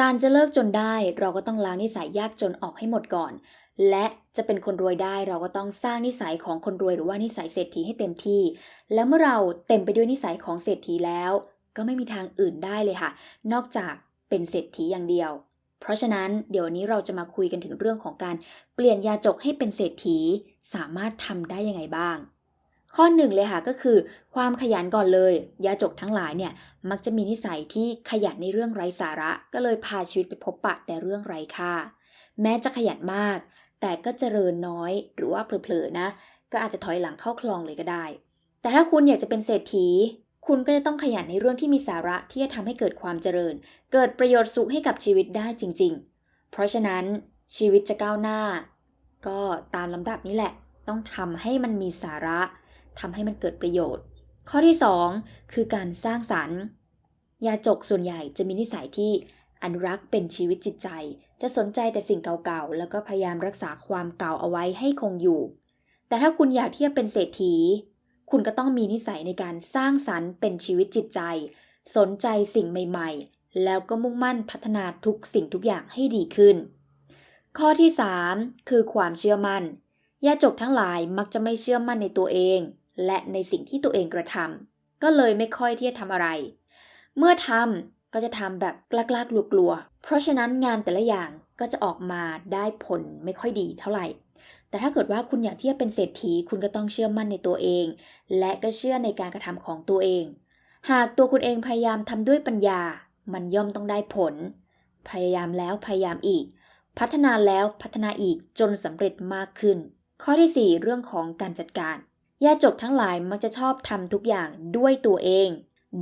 การจะเลิกจนได้เราก็ต้องล้างนิสัยยากจนออกให้หมดก่อน และจะเป็นคนรวยได้เราก็ต้องสร้างนิสัยของคนรวยหรือว่านิสัยเศรษฐีให้เต็มที่ แล้วเมื่อเราเต็มไปด้วยนิสัยของเศรษฐีแล้ว ก็ไม่มีทางอื่นได้เลยค่ะ นอกจากเป็นเศรษฐีอย่างเดียว เพราะฉะนั้นเดี๋ยววันนี้เราจะมาคุยกันถึงเรื่องของการเปลี่ยนยาจกให้เป็นเศรษฐีสามารถทำได้ยังไงบ้าง ข้อหนึ่งเลยค่ะก็คือ ความขยันก่อนเลย ยาจกทั้งหลายเนี่ยมักจะมีนิสัยที่ขยันในเรื่องไร้สาระ ก็เลยพาชีวิตไปพบปะแต่เรื่องไร้ค่า แม้จะขยันมาก แต่ก็เจริญน้อยหรือว่าเผลอๆนะ ก็อาจจะถอยหลังเข้าคลองเลยก็ได้ แต่ถ้าคุณอยากจะเป็นเศรษฐี คุณก็จะต้องขยันในเรื่องที่มีสาระที่จะทำให้เกิดความเจริญ เกิดประโยชน์สุขให้กับชีวิตได้จริง ๆ เพราะฉะนั้นชีวิตจะก้าวหน้า ก็ตามลำดับนี้แหละ ต้องทำให้มันมีสาระ ทำให้มันเกิดประโยชน์ ข้อที่ 2 คือการสร้างสรรค์ ยาจกส่วนใหญ่จะมีนิสัยที่อนุรักษ์เป็นชีวิตจิตใจ จะสนใจแต่สิ่งเก่าๆ แล้วก็พยายามรักษาความเก่าเอาไว้ให้คงอยู่ แต่ถ้าคุณอยากที่จะเป็นเศรษฐี คุณก็ต้องมีนิสัยในการสร้างสรรค์เป็นชีวิตจิตใจ สนใจสิ่งใหม่ๆ แล้วก็มุ่งมั่นพัฒนาทุกสิ่งทุกอย่างให้ดีขึ้น ข้อที่ 3 คือความเชื่อมั่นยาจกทั้งหลายมักจะไม่เชื่อมั่นในตัวเอง และในสิ่งที่ตัวเองกระทำก็เลยไม่ค่อยที่จะทำอะไร เมื่อทำก็จะทำแบบกล้าๆกลัวๆเพราะฉะนั้นงานแต่ละอย่างก็จะออกมาได้ผลไม่ค่อยดีเท่าไหร่ แต่ถ้าเกิดว่าคุณอยากที่จะเป็นเศรษฐีคุณก็ต้องเชื่อมั่นในตัวเอง และก็เชื่อในการกระทำของตัวเอง หากตัวคุณเองพยายามทำด้วยปัญญา มันย่อมต้องได้ผล พยายามแล้วพยายามอีก พัฒนาแล้วพัฒนาอีกจนสำเร็จมากขึ้น ข้อที่ 4 เรื่องของการจัดการ ยาจกทั้งหลายมักจะชอบทำทุกอย่างด้วยตัวเอง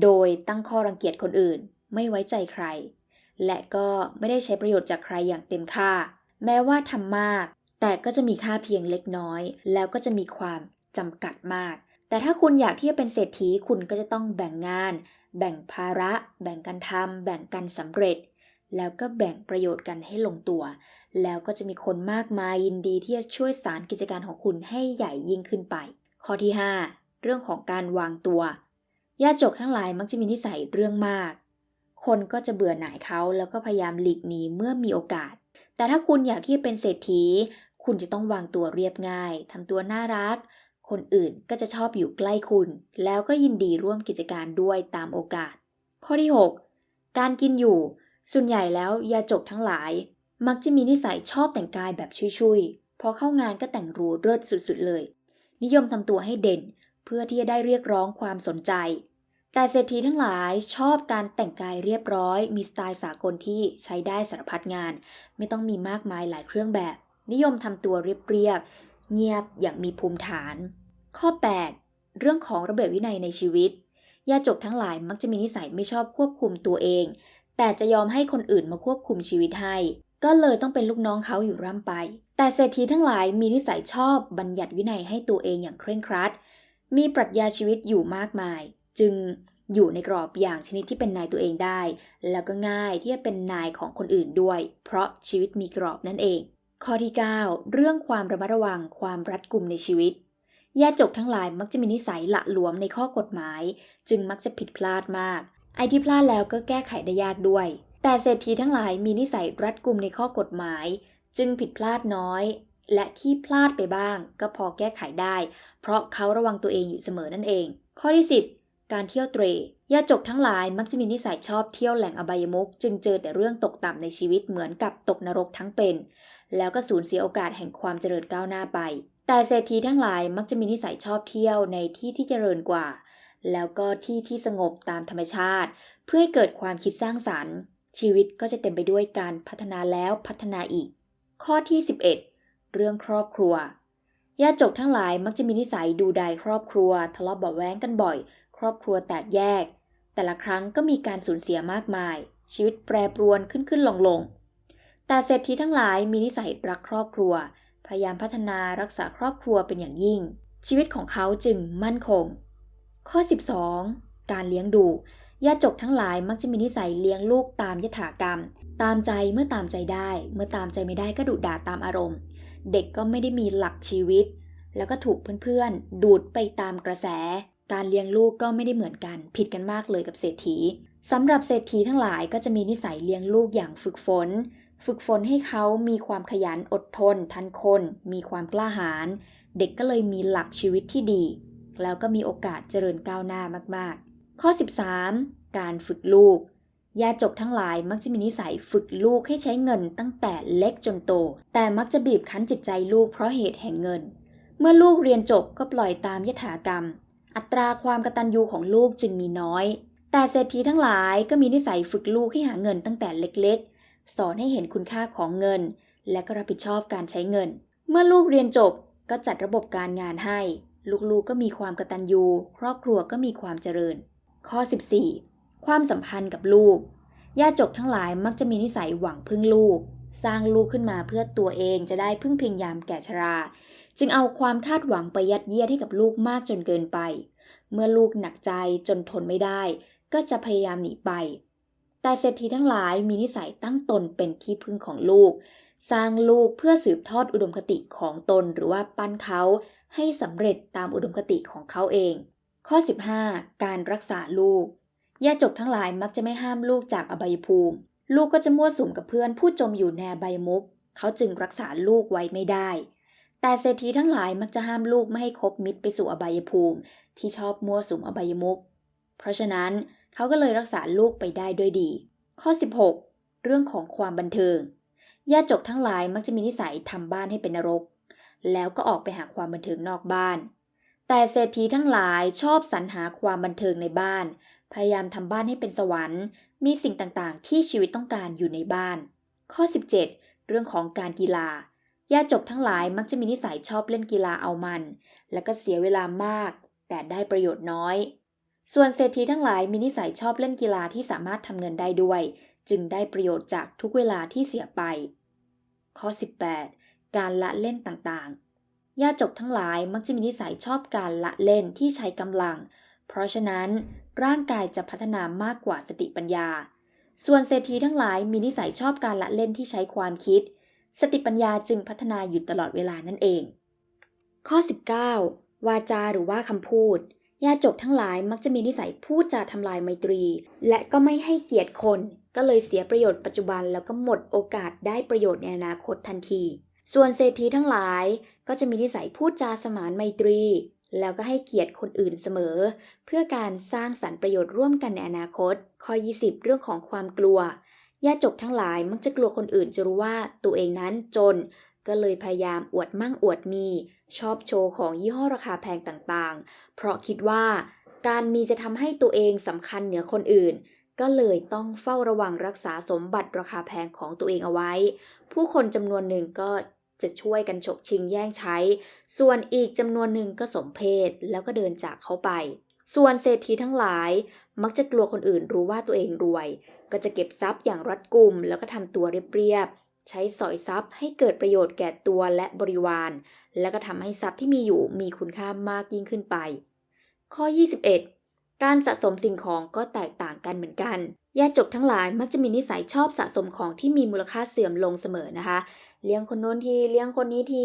โดยตั้งข้อรังเกียจคนอื่น ไม่ไว้ใจใคร และก็ไม่ได้ใช้ประโยชน์จากใครอย่างเต็มค่า แม้ว่าทำมาก แต่ก็จะมีค่าเพียงเล็กน้อย แล้วก็จะมีความจำกัดมาก แต่ถ้าคุณอยากที่จะเป็นเศรษฐีคุณก็จะต้องแบ่งงาน แบ่งภาระ แบ่งกันทำแบ่งกันสำเร็จ แล้วก็แบ่งประโยชน์กันให้ลงตัว แล้วก็จะมีคนมากมายยินดีที่จะช่วยสารกิจการของคุณให้ใหญ่ยิ่งขึ้นไป ข้อที่ 5 เรื่องของการวางตัวญาติจกทั้งหลายมักจะมีนิสัยเรื่องมาก คนก็จะเบื่อหน่ายเขาแล้วก็พยายามหลีกหนีเมื่อมีโอกาส แต่ถ้าคุณอยากที่จะเป็นเศรษฐี คุณจะต้องวางตัวเรียบง่ายทำตัวน่ารัก คนอื่นก็จะชอบอยู่ใกล้คุณ แล้วก็ยินดีร่วมกิจการด้วยตามโอกาส ข้อที่ 6 การกินอยู่ ส่วนใหญ่แล้วยาจกทั้งหลาย มักจะมีนิสัยชอบแต่งกายแบบชุยๆพอเข้างานก็แต่งรูเลิศสุดๆเลย นิยมทำตัวให้เด่น เพื่อที่จะได้เรียกร้องความสนใจ แต่เศรษฐีทั้งหลายชอบการแต่งกายเรียบร้อย มีสไตล์สากลที่ใช้ได้สารพัดงาน ไม่ต้องมีมากมายหลายเครื่องแบบ นิยมทำตัวเรียบๆเงียบอย่างมีภูมิฐาน ข้อ 8 เรื่องของระเบียบวินัยในชีวิตยาจกทั้งหลายมักจะมีนิสัยไม่ชอบควบคุมตัวเอง แต่จะยอมให้คนอื่นมาควบคุมชีวิตให้ ก็เลยต้องเป็นลูกน้องเขาอยู่ร่ำไป แต่เศรษฐีทั้งหลายมีนิสัยชอบบัญญัติวินัยให้ตัวเองอย่างเคร่งครัด มีปรัชญาชีวิตอยู่มากมาย จึงอยู่ในกรอบอย่างชนิดที่เป็นนายตัวเองได้ แล้วก็ง่ายที่จะเป็นนายของคนอื่นด้วย เพราะชีวิตมีกรอบนั่นเอง ข้อที่ 9 เรื่องความระมัดระวังความรัดกุมในชีวิตญาจกทั้งหลายมักจะมีนิสัยละหลวมในข้อกฎหมาย จึงมักจะผิดพลาดมาก ไอ้ที่พลาดแล้วก็แก้ไขได้ยากด้วย แต่เศรษฐีทั้งหลายมีนิสัยรัดกุมในข้อกฎหมาย จึงผิดพลาดน้อย และที่พลาดไปบ้าง ก็พอแก้ไขได้ เพราะเขาระวังตัวเองอยู่เสมอนั่นเอง ข้อที่ 10 การเที่ยวเตรยาจกทั้งหลายมักจะมีนิสัยชอบเที่ยวแหล่งอบายมุกจึงเจอแต่เรื่องตกต่ำในชีวิตเหมือนกับตกนรกทั้งเป็น แล้วก็สูญเสียโอกาสแห่งความเจริญก้าวหน้าไป แต่เศรษฐีทั้งหลายมักจะมีนิสัยชอบเที่ยวในที่ที่เจริญกว่า แล้วก็ที่ที่สงบตามธรรมชาติ เพื่อให้เกิดความคิดสร้างสรรค์ ชีวิตก็จะเต็มไปด้วยการพัฒนาแล้วพัฒนาอีก ข้อที่ 11 เรื่องครอบครัว ญาติจกทั้งหลายมักจะมีนิสัยดูดายครอบครัว ทะเลาะเบาะแว้งกันบ่อย ครอบครัวแตกแยก แต่ละครั้งก็มีการสูญเสียมากมาย ชีวิตแปรปรวนขึ้นขึ้นลงลงแต่เศรษฐีทั้งหลายมีนิสัยรักครอบครัว พยายามพัฒนารักษาครอบครัวเป็นอย่างยิ่ง ชีวิตของเขาจึงมั่นคง ข้อ 12 การเลี้ยงดู ญาติจกทั้งหลายมักจะมีนิสัยเลี้ยงลูกตามยถากรรม ตามใจเมื่อตามใจได้ เมื่อตามใจไม่ได้ก็ดุด่าตามอารมณ์ เด็กก็ไม่ได้มีหลักชีวิต แล้วก็ถูกเพื่อนๆ ดูดไปตามกระแส การเลี้ยงลูกก็ไม่ได้เหมือนกัน ผิดกันมากเลยกับเศรษฐีสำหรับเศรษฐีทั้งหลายก็จะมีนิสัยเลี้ยงลูกอย่างฝึกฝน ฝึกฝนให้เขามีความขยันอดทน ทันคน มีความกล้าหาญเด็กก็เลยมีหลักชีวิตที่ดี แล้วก็มีโอกาสเจริญก้าวหน้ามาก ข้อ 13 การฝึกลูกยาจกทั้งหลายมักจะมีนิสัยฝึกลูกให้ใช้เงินตั้งแต่เล็กจนโต แต่มักจะบีบคั้นจิตใจลูกเพราะเหตุแห่งเงิน เมื่อลูกเรียนจบก็ปล่อยตามยถากรรม อัตราความกตัญญูของลูกจึงมีน้อย แต่เศรษฐีทั้งหลายก็มีนิสัยฝึกลูกให้หาเงินตั้งแต่เล็กๆ สอนให้เห็นคุณค่าของเงิน และก็รับผิดชอบการใช้เงิน เมื่อลูกเรียนจบก็จัดระบบการงานให้ ลูกๆก็มีความกตัญญู ครอบครัวก็มีความเจริญ ข้อ 14 ความสัมพันธ์กับลูกญาติจกทั้งหลายมักจะมีนิสัยหวังพึ่งลูก สร้างลูกขึ้นมาเพื่อตัวเองจะได้พึ่งพิงยามแก่ชรา จึงเอาความคาดหวังไปยัดเยียดให้กับลูกมากจนเกินไป เมื่อลูกหนักใจจนทนไม่ได้ ก็จะพยายามหนีไป แต่เศรษฐีทั้งหลายมีนิสัยตั้งตนเป็นที่พึ่งของลูก สร้างลูกเพื่อสืบทอดอุดมคติของตนหรือว่าปั้นเขาให้สำเร็จตามอุดมคติของเขาเอง ข้อ 15 การรักษาลูกญาจกทั้งหลายมักจะไม่ห้ามลูกจากอบายภูมิ ลูกก็จะมั่วสุมกับเพื่อนผู้จมอยู่ในอบายมุก เขาจึงรักษาลูกไว้ไม่ได้ แต่เศรษฐีทั้งหลายมักจะห้ามลูกไม่ให้คบมิตรไปสู่อบายภูมิ ที่ชอบมั่วสุมอบายมุก เพราะฉะนั้นเขาก็เลยรักษาลูกไปได้ด้วยดี ข้อ 16 เรื่องของความบันเทิงญาติจกทั้งหลายมักจะมีนิสัยทำบ้านให้เป็นนรก แล้วก็ออกไปหาความบันเทิงนอกบ้าน แต่เศรษฐีทั้งหลายชอบสรรหาความบันเทิงในบ้าน พยายามทำบ้านให้เป็นสวรรค์ มีสิ่งต่างๆ ที่ชีวิตต้องการอยู่ในบ้าน ข้อ 17 เรื่องของการกีฬาญาติจกทั้งหลายมักจะมีนิสัยชอบเล่นกีฬาเอามัน และก็เสียเวลามาก แต่ได้ประโยชน์น้อย ส่วนเศรษฐีทั้งหลายมีนิสัยชอบเล่นกีฬาที่สามารถทำเงินได้ด้วย จึงได้ประโยชน์จากทุกเวลาที่เสียไป ข้อ 18 การละเล่นต่างๆ ญาติจกทั้งหลายมักจะมีนิสัยชอบการละเล่นที่ใช้กำลัง เพราะฉะนั้นร่างกายจะพัฒนามากกว่าสติปัญญา ส่วนเศรษฐีทั้งหลายมีนิสัยชอบการละเล่นที่ใช้ความคิด สติปัญญาจึงพัฒนาอยู่ตลอดเวลานั่นเอง ข้อ 19 วาจาหรือว่าคำพูดญาติจกทั้งหลายมักจะมีนิสัยพูดจาทำลายไมตรี และก็ไม่ให้เกียรติคน ก็เลยเสียประโยชน์ปัจจุบันแล้วก็หมดโอกาสได้ประโยชน์ในอนาคตทันที ส่วนเศรษฐีทั้งหลาย ก็จะมีนิสัยพูดจาสมานไมตรี แล้วก็ให้เกียรติคนอื่นเสมอ เพื่อการสร้างสรรค์ประโยชน์ร่วมกันในอนาคต ข้อ 20 เรื่องของความกลัวญาติจกทั้งหลายมักจะกลัวคนอื่นจะรู้ว่าตัวเองนั้นจน ก็เลยพยายามอวดมั่งอวดมี ชอบโชว์ของยี่ห้อราคาแพงต่างๆ เพราะคิดว่าการมีจะทำให้ตัวเองสำคัญเหนือคนอื่น ก็เลยต้องเฝ้าระวังรักษาสมบัติราคาแพงของตัวเองเอาไว้ ผู้คนจำนวนหนึ่งก็ จะช่วยกันฉกชิงแย่งใช้ ส่วนอีกจำนวนหนึ่งก็สมเพศแล้วก็เดินจากเขาไป ส่วนเศรษฐีทั้งหลาย มักจะกลัวคนอื่นรู้ว่าตัวเองรวย ก็จะเก็บทรัพย์อย่างรัดกุม แล้วก็ทำตัวเรียบๆใช้สอยทรัพย์ให้เกิดประโยชน์แก่ตัวและบริวาร แล้วก็ทำให้ทรัพย์ที่มีอยู่มีคุณค่ามากยิ่งขึ้นไป ข้อ 21 การสะสมสิ่งของก็แตกต่างกันเหมือนกัน ญาติจกทั้งหลายมักจะมีนิสัยชอบสะสมของที่มีมูลค่าเสื่อมลงเสมอนะคะ เลี้ยงคนโน้นทีเลี้ยงคนนี้ที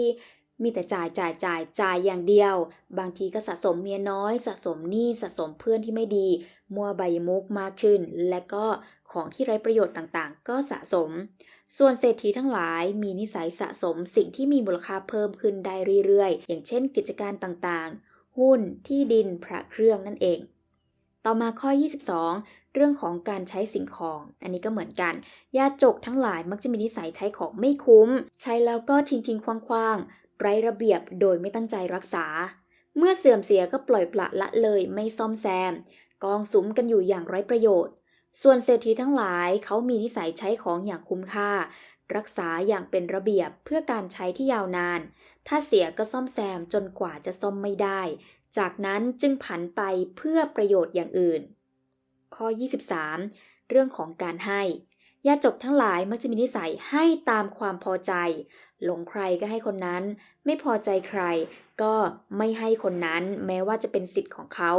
มีแต่จ่ายจ่ายจ่ายจ่ายอย่างเดียว บางทีก็สะสมเมียน้อย สะสมหนี้สะสมเพื่อนที่ไม่ดี มัวใบมุกมากขึ้น และก็ของที่ไร้ประโยชน์ต่างๆ ก็สะสม ส่วนเศรษฐีทั้งหลายมีนิสัยสะสมสิ่งที่มีมูลค่าเพิ่มขึ้นได้เรื่อยๆ อย่างเช่น กิจการต่างๆ หุ้นที่ดินพระเครื่องนั่นเอง ต่อมาข้อ 22 เรื่องของการใช้สิ่งของ อันนี้ก็เหมือนกัน ญาติจกทั้งหลายมักจะมีนิสัยใช้ของไม่คุ้ม ใช้แล้วก็ทิ้งทิ้งคว้างๆไร้ระเบียบโดยไม่ตั้งใจรักษา เมื่อเสื่อมเสียก็ปล่อยปละละเลยไม่ซ่อมแซม กองสุมกันอยู่อย่างไร้ประโยชน์ ส่วนเศรษฐีทั้งหลายเขามีนิสัยใช้ของอย่างคุ้มค่า รักษาอย่างเป็นระเบียบเพื่อการใช้ที่ยาวนาน ถ้าเสียก็ซ่อมแซมจนกว่าจะซ่อมไม่ได้ จากนั้นจึงผันไปเพื่อประโยชน์อย่างอื่น ข้อ 23 เรื่องของการให้ญาติจกทั้งหลายมักจะมีนิสัยให้ตามความพอใจ หลงใครก็ให้คนนั้น ไม่พอใจใคร ก็ไม่ให้คนนั้น แม้ว่าจะเป็นสิทธิ์ของเขา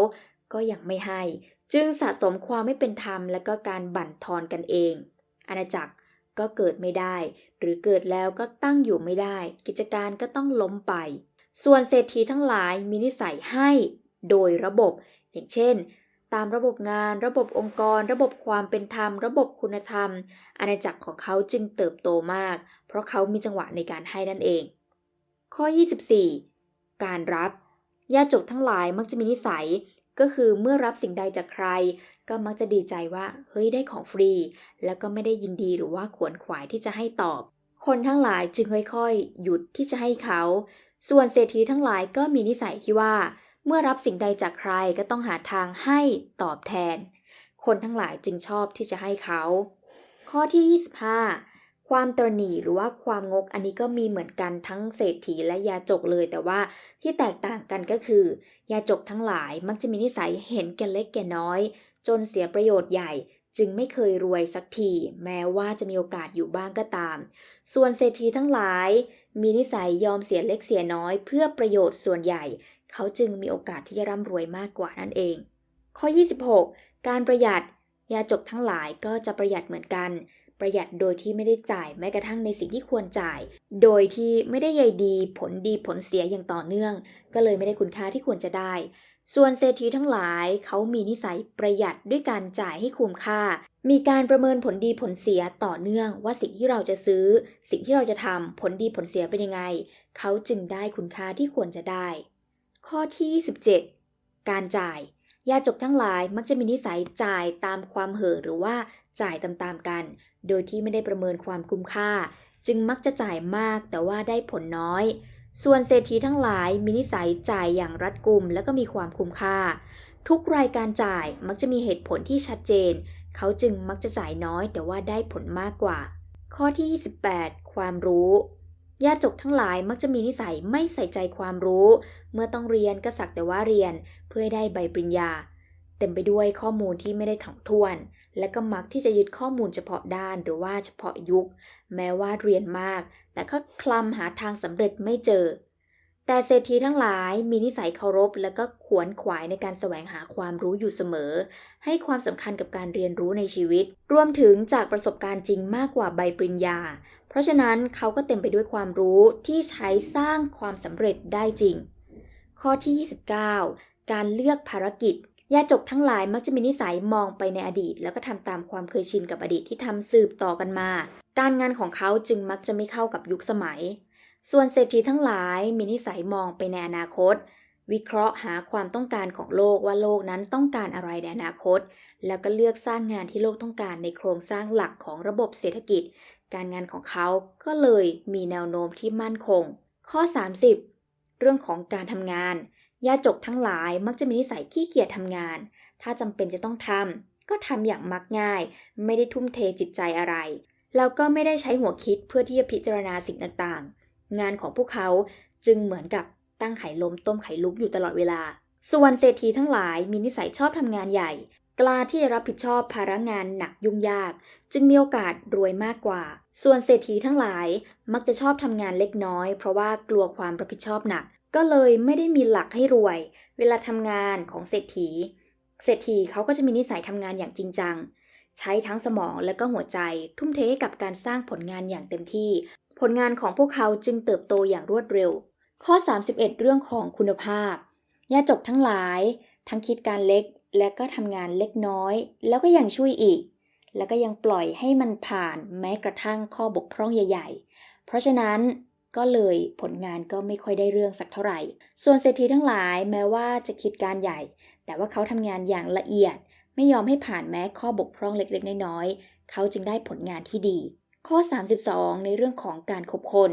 ก็ยังไม่ให้ จึงสะสมความไม่เป็นธรรม และก็การบั่นทอนกันเอง อาณาจักรก็เกิดไม่ได้ หรือเกิดแล้วก็ตั้งอยู่ไม่ได้ กิจการก็ต้องล้มไป ส่วนเศรษฐีทั้งหลายมีนิสัยให้โดยระบบ อย่างเช่น ตามระบบงาน ระบบองค์กร ระบบความเป็นธรรม ระบบคุณธรรม อาณาจักรของเขาจึงเติบโตมาก เพราะเขามีจังหวะในการให้นั่นเอง ข้อ 24 การรับญาจกทั้งหลายมักจะมีนิสัยก็คือเมื่อรับสิ่งใดจากใคร ก็มักจะดีใจว่า เฮ้ยได้ของฟรี แล้วก็ไม่ได้ยินดีหรือว่าขวนขวายที่จะให้ตอบ คนทั้งหลายจึงค่อยๆ หยุดที่จะให้เขา ส่วนเศรษฐีทั้งหลายก็มีนิสัยที่ว่า เมื่อรับสิ่งใดจากใครก็ต้องหาทางให้ตอบแทน คนทั้งหลายจึงชอบที่จะให้เขา ข้อที่ 25 ความตรณีหรือว่าความงกอันนี้ก็มีเหมือนกันทั้งเศรษฐีและยาจกเลย แต่ว่าที่แตกต่างกันก็คือ ยาจกทั้งหลายมักจะมีนิสัยเห็นแก่เล็กแก่น้อย จนเสียประโยชน์ใหญ่จึงไม่เคยรวยสักที แม้ว่าจะมีโอกาสอยู่บ้างก็ตาม ส่วนเศรษฐีทั้งหลาย มีนิสัยยอมเสียเล็กเสียน้อยเพื่อประโยชน์ส่วนใหญ่ เขาจึงมีโอกาสที่จะร่ำรวยมากกว่านั่นเอง ข้อ 26 การประหยัด ยาจกทั้งหลายก็จะประหยัดเหมือนกัน ประหยัดโดยที่ไม่ได้จ่ายแม้กระทั่งในสิ่งที่ควรจ่าย โดยที่ไม่ได้ใยดีผลดีผลเสียอย่างต่อเนื่อง ก็เลยไม่ได้คุณค่าที่ควรจะได้ ส่วนเศรษฐีทั้งหลายเขามีนิสัยประหยัดด้วยการจ่ายให้คุ้มค่า มีการประเมินผลดีผลเสียต่อเนื่องว่าสิ่งที่เราจะซื้อ สิ่งที่เราจะทำผลดีผลเสียเป็นยังไง เขาจึงได้คุณค่าที่ควรจะได้ ข้อที่ 17 การจ่าย ยาจกทั้งหลายมักจะมีนิสัยจ่ายตามความเห่อหรือว่าจ่ายตามๆกัน โดยที่ไม่ได้ประเมินความคุ้มค่า จึงมักจะจ่ายมากแต่ว่าได้ผลน้อย ส่วนเศรษฐีทั้งหลายมีนิสัยจ่ายอย่างรัดกุมและก็มีความคุ้มค่า ทุกรายการจ่ายมักจะมีเหตุผลที่ชัดเจน เขาจึงมักจะจ่ายน้อยแต่ว่าได้ผลมากกว่า ข้อที่ 28 ความรู้ญาจกทั้งหลายมักจะมีนิสัยไม่ใส่ใจความรู้ เมื่อต้องเรียนก็สักแต่ว่าเรียนเพื่อได้ใบปริญญา เต็มไปด้วยข้อมูลที่ไม่ได้ถ่องถ้วน และก็มักที่จะยึดข้อมูลเฉพาะด้านหรือว่าเฉพาะยุค แม้ว่าเรียนมาก แต่ก็คลำหาทางสำเร็จไม่เจอ แต่เศรษฐีทั้งหลายมีนิสัยเคารพ และก็ขวนขวายในการแสวงหาความรู้อยู่เสมอ ให้ความสำคัญกับการเรียนรู้ในชีวิต รวมถึงจากประสบการณ์จริงมากกว่าใบปริญญา เพราะฉะนั้นเขาก็เต็มไปด้วยความรู้ที่ใช้สร้างความสำเร็จได้จริง ข้อที่ 29 การเลือกภารกิจ ยาจกทั้งหลายมักจะมีนิสัยมองไปในอดีต แล้วก็ทำตามความเคยชินกับอดีตที่ทำสืบต่อกันมา การงานของเขาจึงมักจะไม่เข้ากับยุคสมัย ส่วนเศรษฐีทั้งหลายมีนิสัยมองไปในอนาคต วิเคราะห์หาความต้องการของโลกว่าโลกนั้นต้องการอะไรในอนาคต แล้วก็เลือกสร้างงานที่โลกต้องการในโครงสร้างหลักของระบบเศรษฐกิจ การงานของเขาก็เลยมีแนวโน้มที่มั่นคง ข้อ 30 เรื่องของการทำงาน ยาจกทั้งหลายมักจะมีนิสัยขี้เกียจทำงาน ถ้าจำเป็นจะต้องทำก็ทำอย่างมักง่าย ไม่ได้ทุ่มเทจิตใจอะไร แล้วก็ไม่ได้ใช้หัวคิดเพื่อที่จะพิจารณาสิ่งต่างๆ งานของพวกเขาจึงเหมือนกับตั้งไข่ลมต้มไข่ลุกอยู่ตลอดเวลา ส่วนเศรษฐีทั้งหลายมีนิสัยชอบทำงานใหญ่ กล้าที่จะรับผิดชอบภาระงานหนักยุ่งยาก จึงมีโอกาสรวยมากกว่า ส่วนเศรษฐีทั้งหลายมักจะชอบทำงานเล็กน้อย เพราะว่ากลัวความรับผิดชอบหนัก ก็เลยไม่ได้มีหลักให้รวย เวลาทำงานของเศรษฐี เศรษฐีเขาก็จะมีนิสัยทำงานอย่างจริงจัง ใช้ทั้งสมองและก็หัวใจ ทุ่มเทให้กับการสร้างผลงานอย่างเต็มที่ ผลงานของพวกเขาจึงเติบโตอย่างรวดเร็ว ข้อ 31 เรื่องของคุณภาพยาจกทั้งหลาย ทั้งคิดการเล็กและก็ทำงานเล็กน้อย แล้วก็ยังช่วยอีก แล้วก็ยังปล่อยให้มันผ่านแม้กระทั่งข้อบกพร่องใหญ่ ๆ เพราะฉะนั้น ก็เลยผลงานก็ไม่ค่อยได้เรื่องสักเท่าไหร่ ส่วนเศรษฐีทั้งหลายแม้ว่าจะคิดการใหญ่ แต่ว่าเขาทำงานอย่างละเอียด ไม่ยอมให้ผ่านแม้ข้อบกพร่องเล็กๆ น้อยๆ เขาจึงได้ผลงานที่ดี ข้อ 32 ในเรื่องของการคบคน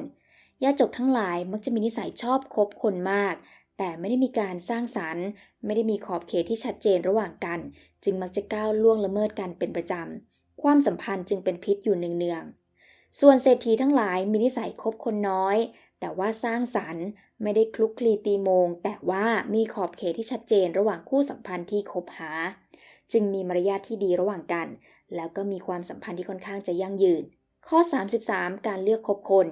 ยาจกทั้งหลายมักจะมีนิสัยชอบคบคนมาก แต่ไม่ได้มีการสร้างสรรค์ ไม่ได้มีขอบเขตที่ชัดเจนระหว่างกัน จึงมักจะก้าวล่วงละเมิดกันเป็นประจำ ความสัมพันธ์จึงเป็นพิษอยู่เนืองๆ ส่วนเศรษฐีทั้งหลายมีนิสัยคบคนน้อย แต่ว่าสร้างสรรค์ไม่ได้คลุกคลีตีโมง แต่ว่ามีขอบเขตที่ชัดเจนระหว่างคู่สัมพันธ์ที่คบหา จึงมีมารยาทที่ดีระหว่างกัน แล้วก็มีความสัมพันธ์ที่ค่อนข้างจะยั่งยืน ข้อ 33 การเลือกคบคน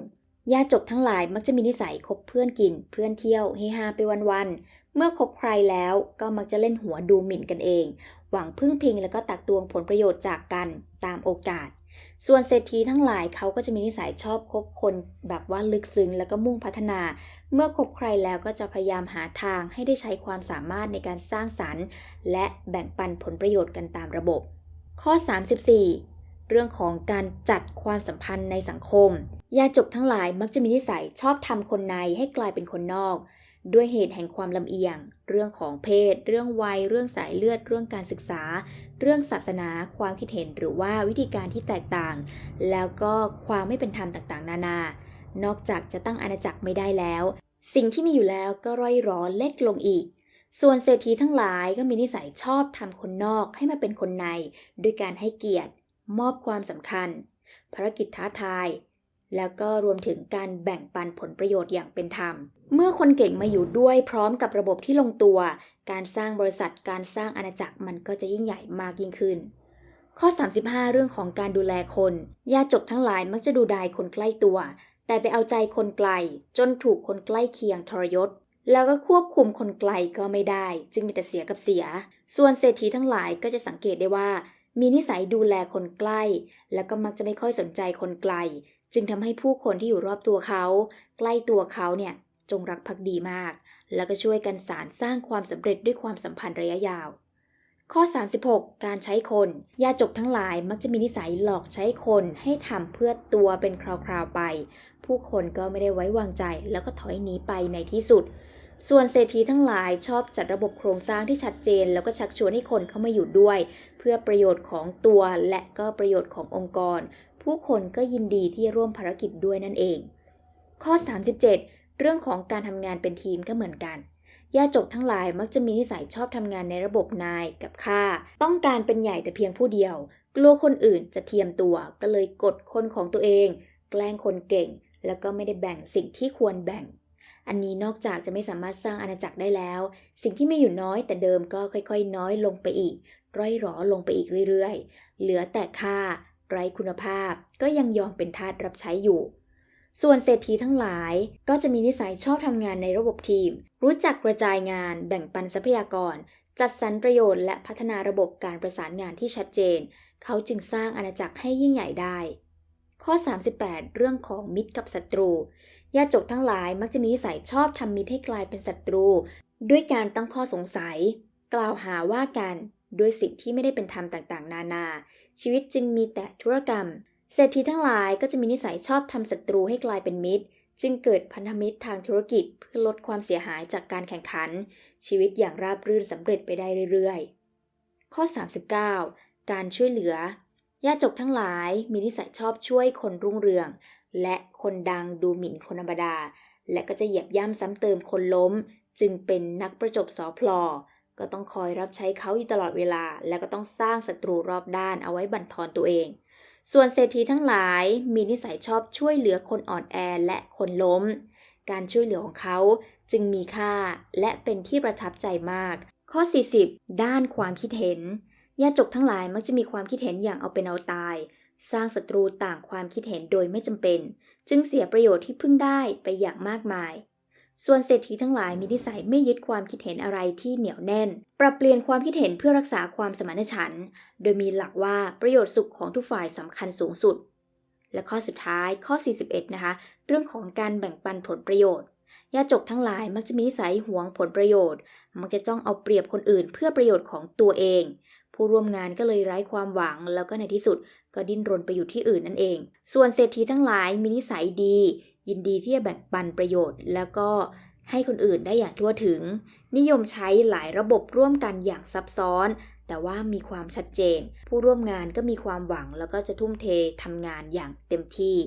ญาจกทั้งหลายมักจะมีนิสัยคบเพื่อนกิน เพื่อนเที่ยวเฮฮาไปวันๆ เมื่อคบใครแล้วก็มักจะเล่นหัวดูหมิ่นกันเอง หวังพึ่งพิงแล้วก็ตักตวงผลประโยชน์จากกันตามโอกาส ส่วนเศรษฐีทั้งหลายเขาก็จะมีนิสัยชอบคบคนแบบว่าลึกซึ้งแล้วก็มุ่งพัฒนา เมื่อคบใครแล้วก็จะพยายามหาทางให้ได้ใช้ความสามารถในการสร้างสรรค์ และแบ่งปันผลประโยชน์กันตามระบบ ข้อ 34 เรื่องของการจัดความสัมพันธ์ในสังคม ยาจกทั้งหลายมักจะมีนิสัยชอบทำคนในให้กลายเป็นคนนอก ด้วยเหตุแห่งความลำเอียง เรื่องของเพศ เรื่องวัย เรื่องสายเลือด เรื่องการศึกษา เรื่องศาสนา ความคิดเห็นหรือว่าวิธีการที่แตกต่าง แล้วก็ความไม่เป็นธรรมต่างๆ นานา นอกจากจะตั้งอาณาจักรไม่ได้แล้ว สิ่งที่มีอยู่แล้วก็ร่อยหรอนเล็กลงอีก ส่วนเศรษฐีทั้งหลายก็มีนิสัยชอบทำคนนอกให้มาเป็นคนใน ด้วยการให้เกียรติ มอบความสำคัญ ภารกิจท้าทาย แล้วก็รวมถึงการแบ่งปันผลประโยชน์อย่างเป็นธรรม เมื่อคนเก่งมาอยู่ด้วยพร้อมกับระบบที่ลงตัว การสร้างบริษัทการสร้างอาณาจักรมันก็จะยิ่งใหญ่มากยิ่งขึ้น ข้อ 35 เรื่องของการดูแลคนยาจกทั้งหลายมักจะดูดายคนใกล้ตัว แต่ไปเอาใจคนไกล จนถูกคนใกล้เคียงทรยศ แล้วก็ควบคุมคนไกลก็ไม่ได้ จึงมีแต่เสียกับเสีย ส่วนเศรษฐีทั้งหลายก็จะสังเกตได้ว่า มีนิสัยดูแลคนใกล้ แล้วก็มักจะไม่ค่อยสนใจคนไกล จึงทำให้ผู้คนที่อยู่รอบตัวเขา ใกล้ตัวเขาเนี่ยจงรักภักดีมาก แล้วก็ช่วยกันสารสร้างความสำเร็จด้วยความสัมพันธ์ระยะยาว ข้อ 36 การใช้คน ยาจกทั้งหลายมักจะมีนิสัยหลอกใช้คนให้ทำเพื่อตัวเป็นคราวๆไป ผู้คนก็ไม่ได้ไว้วางใจ แล้วก็ถอยหนีไปในที่สุด ส่วนเศรษฐีทั้งหลายชอบจัดระบบโครงสร้างที่ชัดเจน แล้วก็ชักชวนให้คนเข้ามาอยู่ด้วย เพื่อประโยชน์ของตัวและก็ประโยชน์ขององค์กร ผู้คนก็ยินดีที่จะร่วมภารกิจด้วยนั่นเอง ข้อ 37 เรื่องของการทำงานเป็นทีมก็เหมือนกันยาจกทั้งหลายมักจะมีนิสัยชอบทำงานในระบบนายกับข้าต้องการเป็นใหญ่แต่เพียงผู้เดียว กลัวคนอื่นจะเทียมตัว ก็เลยกดคนของตัวเอง แกล้งคนเก่ง แล้วก็ไม่ได้แบ่งสิ่งที่ควรแบ่ง อันนี้นอกจากจะไม่สามารถสร้างอาณาจักรได้แล้ว สิ่งที่ม่อยู่น้อยแต่เดิมก็ค่อยๆ น้อยลงไปอีกร่อยหรอลงไปอีกเรื่อยๆ เหลือแต่ค่า ไร้คุณภาพก็ยังยอมเป็นทาสรับใช้อยู่ ส่วนเศรษฐีทั้งหลายก็จะมีนิสัยชอบทำงานในระบบทีม รู้จักกระจายงาน แบ่งปันทรัพยากร จัดสรรประโยชน์และพัฒนาระบบการประสานงานที่ชัดเจน เขาจึงสร้างอาณาจักรให้ยิ่งใหญ่ได้ ข้อ 38 เรื่องของมิตรกับศัตรูญาติจกทั้งหลายมักจะมีนิสัยชอบทำมิตรให้กลายเป็นศัตรู ด้วยการตั้งข้อสงสัย กล่าวหาว่ากัน ด้วยสิ่งที่ไม่ได้เป็นธรรมต่างๆ นานา ชีวิตจึงมีแต่ธุรกรรม เศรษฐีทั้งหลายก็จะมีนิสัยชอบทำศัตรูให้กลายเป็นมิตร จึงเกิดพันธมิตรทางธุรกิจเพื่อลดความเสียหายจากการแข่งขัน ชีวิตอย่างราบรื่นสำเร็จไปได้เรื่อยๆ ข้อ 39 การช่วยเหลือญาติจกทั้งหลายมีนิสัยชอบช่วยคนรุ่งเรือง และคนดังดูหมิ่นคนธรรมดา และก็จะเหยียบย่ำซ้ำเติมคนล้ม จึงเป็นนักประจบสอพลอ ก็ต้องคอยรับใช้เขาอยู่ตลอดเวลา และก็ต้องสร้างศัตรูรอบด้านเอาไว้บั่นทอนตัวเอง ส่วนเศรษฐีทั้งหลายมีนิสัยชอบช่วยเหลือคนอ่อนแอและคนล้ม การช่วยเหลือของเขาจึงมีค่าและเป็นที่ประทับใจมาก ข้อ 40 ด้านความคิดเห็นญาติจกทั้งหลายมักจะมีความคิดเห็นอย่างเอาเป็นเอาตาย สร้างศัตรูต่างความคิดเห็นโดยไม่จำเป็น จึงเสียประโยชน์ที่พึ่งได้ไปอย่างมากมาย ส่วนเศรษฐีทั้งหลายมีนิสัยไม่ยึดความคิดเห็นอะไรที่เหนียวแน่น ปรับเปลี่ยนความคิดเห็นเพื่อรักษาความสมานฉันท์โดยมีหลักว่าประโยชน์สุขของทุกฝ่ายสำคัญสูงสุด และข้อสุดท้ายข้อ 41 นะคะ เรื่องของการแบ่งปันผลประโยชน์ญาติจกทั้งหลายมักจะมีนิสัยหวงผลประโยชน์ มักจะจ้องเอาเปรียบคนอื่นเพื่อประโยชน์ของตัวเอง ผู้ร่วมงานก็เลยไร้ความหวังแล้วก็ในที่สุดก็ดิ้นรนไปอยู่ที่อื่นนั่นเอง ส่วนเศรษฐีทั้งหลายมีนิสัยดี ยินดีที่จะแบ่งปันประโยชน์ แล้วก็ให้คนอื่นได้อย่างทั่วถึง นิยมใช้หลายระบบร่วมกันอย่างซับซ้อน แต่ว่ามีความชัดเจน ผู้ร่วมงานก็มีความหวังแล้วก็จะทุ่มเททำงานอย่างเต็มที่